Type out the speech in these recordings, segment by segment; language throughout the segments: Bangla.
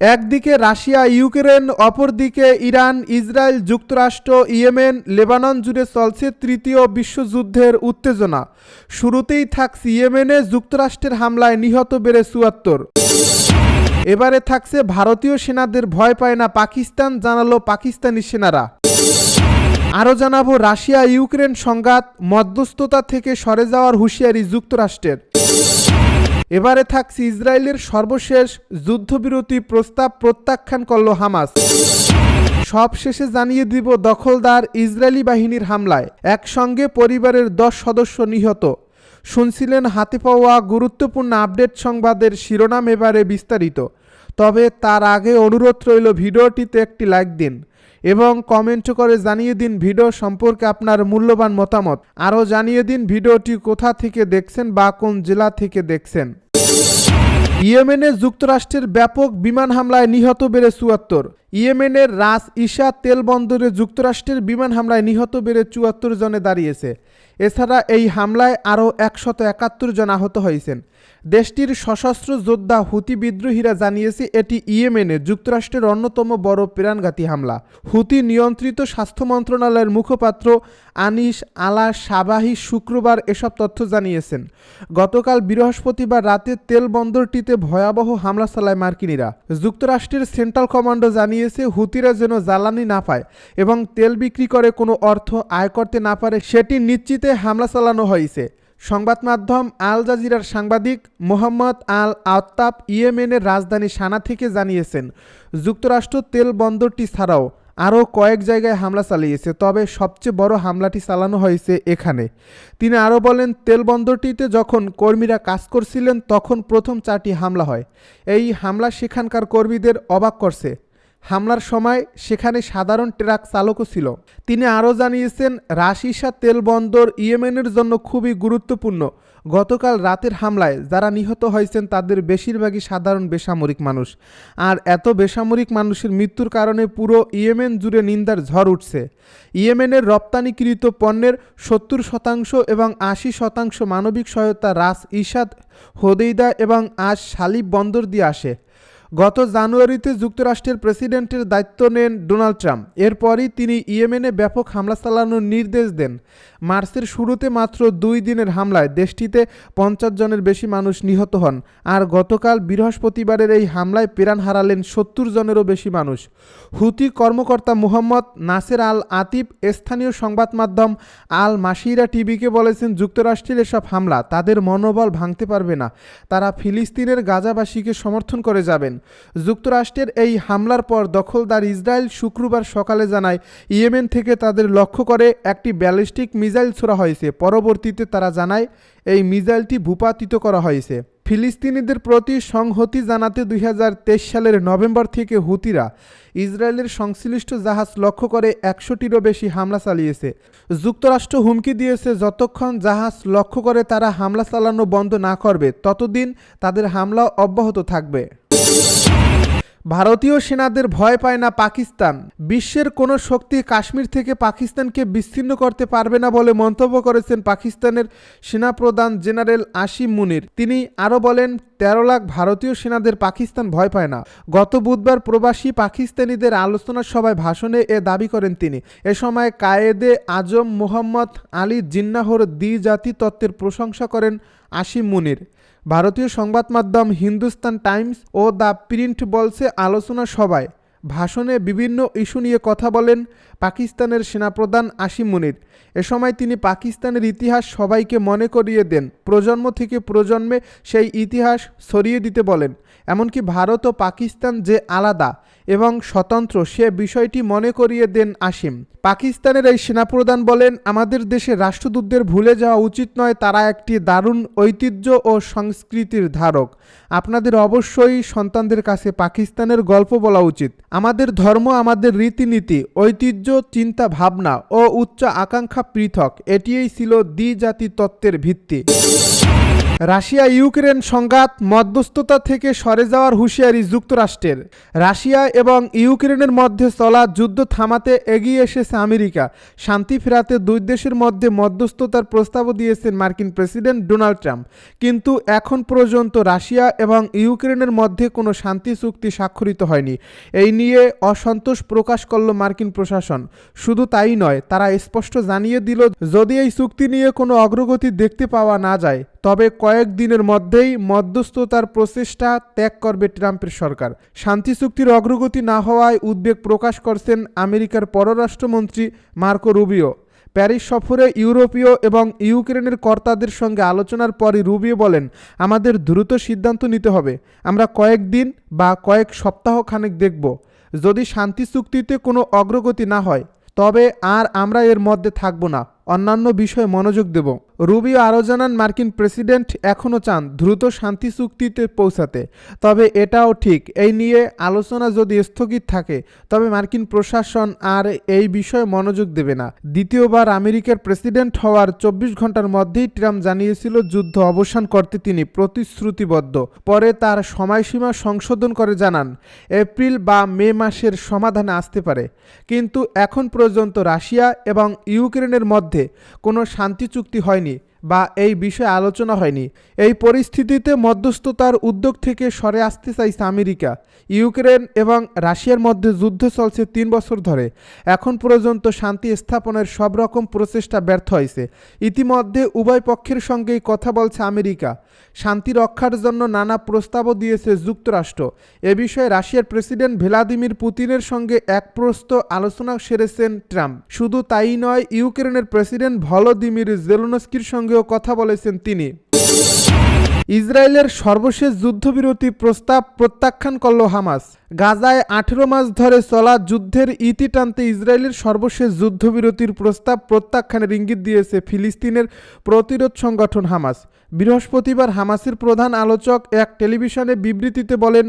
একদিকে রাশিয়া, ইউক্রেন, অপরদিকে ইরান, ইসরায়েল, যুক্তরাষ্ট্র, ইয়েমেন, লেবানন জুড়ে চলছে তৃতীয় বিশ্বযুদ্ধের উত্তেজনা। শুরুতেই থাকছে ইয়েমেনে যুক্তরাষ্ট্রের হামলায় নিহত বেড়ে চুয়াত্তর। এবারে থাকছে ভারতীয় সেনাদের ভয় পায় না পাকিস্তান, জানালো পাকিস্তানি সেনারা। আরও জানাব রাশিয়া ইউক্রেন সংঘাত, মধ্যস্থতা থেকে সরে যাওয়ার হুঁশিয়ারি যুক্তরাষ্ট্রের। এবারে থাকছে ইসরায়েলের সর্বশেষ যুদ্ধবিরতি প্রস্তাব প্রত্যাখ্যান করল হামাস। সব শেষে জানিয়ে দিব দখলদার ইসরায়েলি বাহিনীর হামলায়। একসঙ্গে পরিবারের দশ সদস্য নিহত। শুনছিলেন হাতে পাওয়া গুরুত্বপূর্ণ আপডেট সংবাদের শিরোনাম এবারে বিস্তারিত। তবে তার আগে অনুরোধ রইল ভিডিওটিতে একটি লাইক দিন। এবং কমেন্ট করে জানিয়ে দিন ভিডিও সম্পর্কে আপনার মূল্যবান মতামত। আরও জানিয়ে দিন ভিডিওটি কোথা থেকে দেখছেন বা কোন জেলা থেকে দেখছেন। ইয়েমেনে যুক্তরাষ্ট্রের ব্যাপক বিমান হামলায় নিহত বেড়ে চুয়াত্তর। ইয়েমেনের রাস ইশা তেল বন্দরে যুক্তরাষ্ট্রের বিমান হামলায় নিহত বেড়ে চুয়াত্তর জনে দাঁড়িয়েছে। এছাড়া এই হামলায় আরও একশত একাত্তর জন আহত হয়েছেন। দেশটির সশস্ত্র যোদ্ধা হুতি বিদ্রোহীরা জানিয়েছে, এটি ইয়েমেনে যুক্তরাষ্ট্রের অন্যতম বড় প্রাণঘাতী হামলা। হুতি নিয়ন্ত্রিত স্বাস্থ্য মন্ত্রণালয়ের মুখপাত্র আনিস আলা সাবাহি শুক্রবার এসব তথ্য জানিয়েছেন। গতকাল বৃহস্পতিবার রাতে তেল বন্দরটিতে ভয়াবহ হামলা চালায় মার্কিনীরা। যুক্তরাষ্ট্রের সেন্ট্রাল কমান্ডো জানিয়েছে হুতিরা যেন জ্বালানি না পায় এবং তেল বিক্রি করে কোনো অর্থ আয় করতে না পারে সেটি নিশ্চিতে হামলা চালানো হয়েছে। সংবাদ মাধ্যম আল জাজিরার সাংবাদিক মোহাম্মদ আল আত্তাব ইয়েমেনের রাজধানী সানা থেকে জানিয়েছেন, যুক্তরাষ্ট্র তেল বন্দরটি ছাড়াও আরও কয়েক জায়গায় হামলা চালিয়েছে, তবে সবচেয়ে বড় হামলাটি চালানো হয়েছে এখানে। তিনি আরও বলেন, তেল বন্দরটিতে যখন কর্মীরা কাজ করছিলেন তখন প্রথম চারটি হামলা হয়। এই হামলা সেখানকার কর্মীদের অবাক করছে। হামলার সময় সেখানে সাধারণ ট্রাক চালকও ছিল। তিনি আরও জানিয়েছেন রাশিসা তেল বন্দর ইয়েমেনের জন্য খুবই গুরুত্বপূর্ণ। গতকাল রাতের হামলায় যারা নিহত হয়েছেন, তাদের বেশিরভাগই সাধারণ বেসামরিক মানুষ। আর এত বেসামরিক মানুষের মৃত্যুর কারণে পুরো ইয়েমেন জুড়ে নিন্দার ঝড় উঠছে। ইয়েমেনের রপ্তানিকৃত পণ্যের সত্তর শতাংশ এবং আশি শতাংশ মানবিক সহায়তা রাস ইসাদ, হোদেইদা এবং আজ শালিব বন্দর দিয়ে আসে। গত জানুয়ারিতে যুক্তরাষ্ট্রের প্রেসিডেন্টের দায়িত্ব নেন ডোনাল্ড ট্রাম্প। এরপরই তিনি ইয়েমেনে ব্যাপক হামলা চালানোর নির্দেশ দেন। মার্চের শুরুতে মাত্র দুই দিনের হামলায় দেশটিতে পঞ্চাশ জনের বেশি মানুষ নিহত হন, আর গতকাল বৃহস্পতিবারের এই হামলায় প্রাণ হারালেন সত্তর জনেরও বেশি মানুষ। হুতি কর্মকর্তা মুহম্মদ নাসের আল আতিফ স্থানীয় সংবাদ মাধ্যম আল মাসিরা টিভিকে বলেছেন, যুক্তরাষ্ট্রের এসব হামলা তাদের মনোবল ভাঙতে পারবে না। তারা ফিলিস্তিনের গাজাবাসীকে সমর্থন করে যাবেন। যুক্তরাষ্ট্রের এই হামলার পর দখলদার ইসরায়েল শুক্রবার সকালে জানায়, ইয়েমেন থেকে তাদের লক্ষ্য করে একটি ব্যালিস্টিক মিসাইল ছোড়া হয়েছে। পরবর্তীতে তারা জানায়, এই মিসাইলটি ভূপাতিত করা হয়েছে। ফিলিস্তিনিদের প্রতি সংহতি জানাতে দুই হাজার তেইশ সালের নভেম্বর থেকে হুতিরা ইসরায়েলের সংশ্লিষ্ট জাহাজ লক্ষ্য করে একশোটিরও বেশি হামলা চালিয়েছে। যুক্তরাষ্ট্র হুমকি দিয়েছে, যতক্ষণ জাহাজ লক্ষ্য করে তারা হামলা চালানো বন্ধ না করবে, ততদিন তাদের হামলা অব্যাহত থাকবে। ভারতীয় সেনাদের ভয় পায় না পাকিস্তান। বিশ্বের কোনো শক্তি কাশ্মীর থেকে পাকিস্তানকে বিচ্ছিন্ন করতে পারবে না বলে মন্তব্য করেছেন পাকিস্তানের সেনাপ্রধান জেনারেল আসিম মুনির। তিনি আরও বলেন তেরো লাখ ভারতীয় সেনাদের পাকিস্তান ভয় পায় না। গত বুধবার প্রবাসী পাকিস্তানিদের আলোচনা সভায় ভাষণে এ দাবি করেন তিনি। এ সময় কায়েদে আজম মোহাম্মদ আলী জিন্নাহর দ্বি জাতি তত্ত্বের প্রশংসা করেন আসিম মুনির। ভারতীয় সংবাদ মাধ্যম হিন্দুস্তান টাইমস ও দ্য প্রিন্ট বলছে আলোচনা সভায় ভাষণে বিভিন্ন ইস্যু নিয়ে কথা বলেন পাকিস্তানের সেনাপ্রধান আসিম মুনির। এ সময় তিনি পাকিস্তানের ইতিহাস সবাইকে মনে করিয়ে দেন। প্রজন্ম থেকে প্রজন্মে সেই ইতিহাস ছড়িয়ে দিতে বলেন। এমনকি ভারত ও পাকিস্তান যে আলাদা এবং স্বতন্ত্র, সে বিষয়টি মনে করিয়ে দেন আসিম। পাকিস্তানের এই সেনাপ্রধান বলেন, আমাদের দেশে রাষ্ট্রদূতদের ভুলে যাওয়া উচিত নয়, তারা একটি দারুণ ঐতিহ্য ও সংস্কৃতির ধারক। আপনাদের অবশ্যই সন্তানদের কাছে পাকিস্তানের গল্প বলা উচিত। আমাদের ধর্ম, আমাদের রীতিনীতি, ঐতিহ্য, চিন্তা ভাবনা ও উচ্চ আকাঙ্ক্ষা পৃথক। এটিই ছিল দ্বিজাতি তত্ত্বের ভিত্তি। রাশিয়া ইউক্রেন সংঘাত মধ্যস্থতা থেকে সরে যাওয়ার হুঁশিয়ারি যুক্তরাষ্ট্রের। রাশিয়া এবং ইউক্রেনের মধ্যে চলা যুদ্ধ থামাতে এগিয়ে এসেছে আমেরিকা। শান্তি ফেরাতে দুই দেশের মধ্যে মধ্যস্থতার প্রস্তাবও দিয়েছেন মার্কিন প্রেসিডেন্ট ডোনাল্ড ট্রাম্প। কিন্তু এখন পর্যন্ত রাশিয়া এবং ইউক্রেনের মধ্যে কোনো শান্তি চুক্তি স্বাক্ষরিত হয়নি। এই নিয়ে অসন্তোষ প্রকাশ করল মার্কিন প্রশাসন। শুধু তাই নয়, তারা স্পষ্ট জানিয়ে দিল, যদি এই চুক্তি নিয়ে কোনো অগ্রগতি দেখতে পাওয়া না যায়, তবে কয়েকদিনের মধ্যেই মধ্যস্থতার প্রচেষ্টা ত্যাগ করবে ট্রাম্পের সরকার। শান্তি চুক্তির অগ্রগতি না হওয়ায় উদ্বেগ প্রকাশ করছেন আমেরিকার পররাষ্ট্রমন্ত্রী মার্কো রুবিও। প্যারিস সফরে ইউরোপীয় এবং ইউক্রেনের কর্তাদের সঙ্গে আলোচনার পরই রুবিও বলেন, আমাদের দ্রুত সিদ্ধান্ত নিতে হবে। আমরা কয়েকদিন বা কয়েক সপ্তাহ খানেক দেখব। যদি শান্তি চুক্তিতে কোনো অগ্রগতি না হয়, তবে আর আমরা এর মধ্যে থাকব না। অন্যান্য বিষয়ে মনোযোগ দেব। রুবিও আরও জানান, মার্কিন প্রেসিডেন্ট এখনও চান দ্রুত শান্তি চুক্তিতে পৌঁছাতে। তবে এটাও ঠিক, এই নিয়ে আলোচনা যদি স্থগিত থাকে, তবে মার্কিন প্রশাসন আর এই বিষয়ে মনোযোগ দেবে না। দ্বিতীয়বার আমেরিকার প্রেসিডেন্ট হওয়ার চব্বিশ ঘণ্টার মধ্যেই ট্রাম্প জানিয়েছিল, যুদ্ধ অবসান করতে তিনি প্রতিশ্রুতিবদ্ধ। পরে তার সময়সীমা সংশোধন করে জানান, এপ্রিল বা মে মাসের সমাধানে আসতে পারে। কিন্তু এখন পর্যন্ত রাশিয়া এবং ইউক্রেনের মধ্যে কোনো শান্তি চুক্তি হয়নি। বা এই বিষয়ে আলোচনা হয়নি। এই পরিস্থিতিতে মধ্যস্থতার উদ্যোগ থেকে সরে আসতে চাইছে আমেরিকা, ইউক্রেন এবং রাশিয়ার মধ্যে যুদ্ধ চলছে তিন বছর ধরে। এখন পর্যন্ত শান্তি স্থাপনের সব রকম প্রচেষ্টা ব্যর্থ হয়েছে। ইতিমধ্যে উভয় পক্ষের সঙ্গেই কথা বলছে আমেরিকা। শান্তি রক্ষার জন্য নানা প্রস্তাবও দিয়েছে যুক্তরাষ্ট্র। এ বিষয়ে রাশিয়ার প্রেসিডেন্ট ভ্লাদিমির পুতিনের সঙ্গে এক প্রস্ত আলোচনা সেরেছেন ট্রাম্প। শুধু তাই নয়, ইউক্রেনের প্রেসিডেন্ট ভলোদিমির জেলোনস্কির সঙ্গেও কথা বলেছেন তিনি। ইসরায়েলের সর্বশেষ যুদ্ধবিরতি প্রস্তাব প্রত্যাখ্যান করল হামাস। গাজায় আঠেরো মাস ধরে চলা যুদ্ধের ইতি টানতে ইসরায়েলের সর্বশেষ যুদ্ধবিরতির প্রস্তাব প্রত্যাখ্যানের ইঙ্গিত দিয়েছে ফিলিস্তিনের প্রতিরোধ সংগঠন হামাস। বৃহস্পতিবার হামাসের প্রধান আলোচক এক টেলিভিশনে বিবৃতিতে বলেন,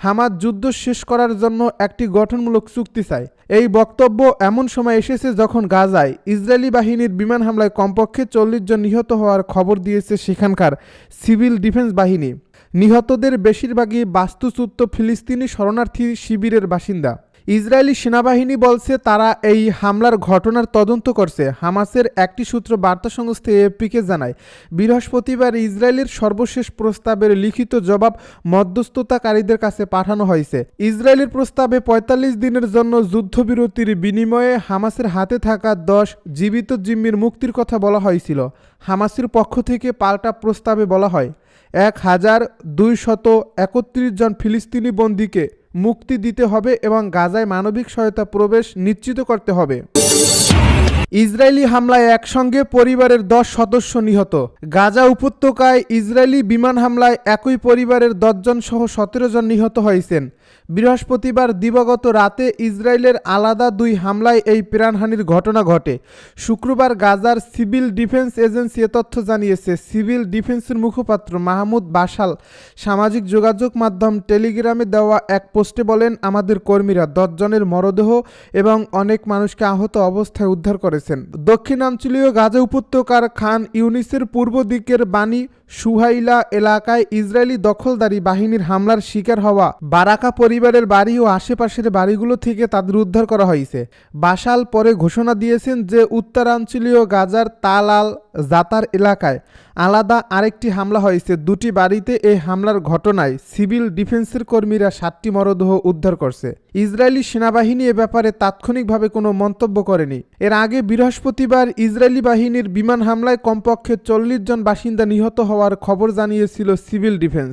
হামাস যুদ্ধ শেষ করার জন্য একটি গঠনমূলক চুক্তি চায়। এই বক্তব্য এমন সময় এসেছে যখন গাজায় ইসরায়েলি বাহিনীর বিমান হামলায় কমপক্ষে চল্লিশ জন নিহত হওয়ার খবর দিয়েছে সেখানকার সিভিল ডিফেন্স বাহিনী। নিহতদের বেশিরভাগই বাস্তুচ্যুত ফিলিস্তিনি শরণার্থী শিবিরের বাসিন্দা। ইসরায়েলি সেনাবাহিনী বলছে, তারা এই হামলার ঘটনার তদন্ত করছে। হামাসের একটি সূত্র বার্তা সংস্থা এপিকে জানায়, বৃহস্পতিবার ইসরায়েলের সর্বশেষ প্রস্তাবের লিখিত জবাব মধ্যস্থতাকারীদের কাছে পাঠানো হয়েছে। ইসরায়েলের প্রস্তাবে ৪৫ দিনের জন্য যুদ্ধবিরতির বিনিময়ে হামাসের হাতে থাকা দশ জীবিত জিম্মির মুক্তির কথা বলা হয়েছিল। হামাসের পক্ষ থেকে পাল্টা প্রস্তাবে বলা হয় এক হাজার দুইশত একত্রিশ জন ফিলিস্তিনি বন্দীকে মুক্তি দিতে হবে এবং গাজায় মানবিক সহায়তা প্রবেশ নিশ্চিত করতে হবে। ইসরায়েলি হামলায় একসঙ্গে পরিবারের দশ সদস্য নিহত। গাজা উপত্যকায় ইসরায়েলি বিমান হামলায় একই পরিবারের দশজন সহ সতেরো জন নিহত হয়েছেন। বৃহস্পতিবার দিবাগত রাতে ইসরায়েলের আলাদা দুই হামলায় এই প্রাণহানির ঘটনা ঘটে। শুক্রবার গাজার সিভিল ডিফেন্স এজেন্সি এ তথ্য জানিয়েছে, সিভিল ডিফেন্সের মুখপাত্র মাহমুদ বাসাল সামাজিক যোগাযোগ মাধ্যম টেলিগ্রামে দেওয়া এক পোস্টে বলেন, আমাদের কর্মীরা দশজনের মরদেহ এবং অনেক মানুষকে আহত অবস্থায় উদ্ধার করেছেন। দক্ষিণাঞ্চলীয় গাজা উপত্যকার খান ইউনিসের পূর্ব দিকের বাণী সুহাইলা এলাকায় ইসরায়েলি দখলদারি বাহিনীর হামলার শিকার হওয়া বারাকা পরিবারের বাড়ি ও আশেপাশের বাড়িগুলো থেকে তাদের উদ্ধার করা হয়েছে। বাসাল পরে ঘোষণা দিয়েছেন যে, উত্তরাঞ্চলীয় গাজার তালাল জাতার এলাকায় আলাদা আরেকটি হামলা হয়েছে। দুটি বাড়িতে এই হামলার ঘটনায় সিভিল ডিফেন্সের কর্মীরা সাতটি মরদেহ উদ্ধার করছে। ইসরায়েলি সেনাবাহিনী এ ব্যাপারে তাৎক্ষণিকভাবে কোনো মন্তব্য করেনি। এর আগে বৃহস্পতিবার ইসরায়েলি বাহিনীর বিমান হামলায় কমপক্ষে চল্লিশ জন বাসিন্দা নিহত হওয়ার খবর জানিয়েছিল সিভিল ডিফেন্স।